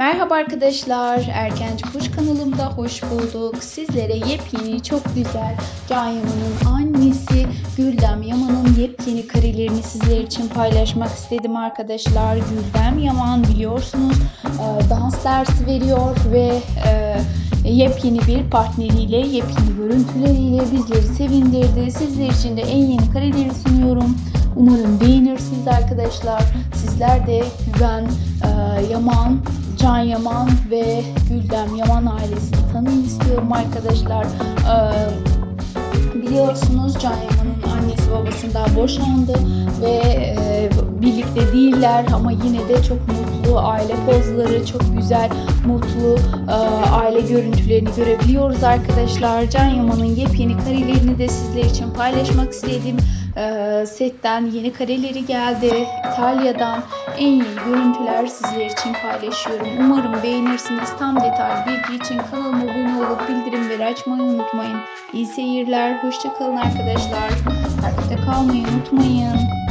Merhaba arkadaşlar, Erkenci Kuş kanalımda hoş bulduk. Sizlere yepyeni, çok güzel Yaman'ın annesi Güldem Yaman'ın yepyeni karelerini sizler için paylaşmak istedim arkadaşlar. Güldem Yaman biliyorsunuz e, dans dersi veriyor ve e, yepyeni bir partneriyle, yepyeni görüntüleriyle bizleri sevindirdi. Sizler için de en yeni kareleri sunuyorum. Umarım beğenirsiniz arkadaşlar. Sizler de Güven e, Yaman, Can Yaman ve Güldem Yaman ailesini tanıyın istiyorum arkadaşlar. E, biliyorsunuz Can Yaman'ın annesi babasından boşandı ve e, birlikte değiller ama yine de çok mutlu aile pozları, çok güzel mutlu e, aile görüntülerini görebiliyoruz arkadaşlar. Can Yaman'ın yepyeni karelerini de sizler için paylaşmak istedim. E, setten yeni kareleri geldi. İtalya'dan en yeni görüntüler sizler için paylaşıyorum. Umarım beğenirsiniz. Tam detaylı bilgi için kanalıma abone olup bildirimleri açmayı unutmayın. İyi seyirler. Hoşçakalın arkadaşlar. Takipte kalmayı unutmayın.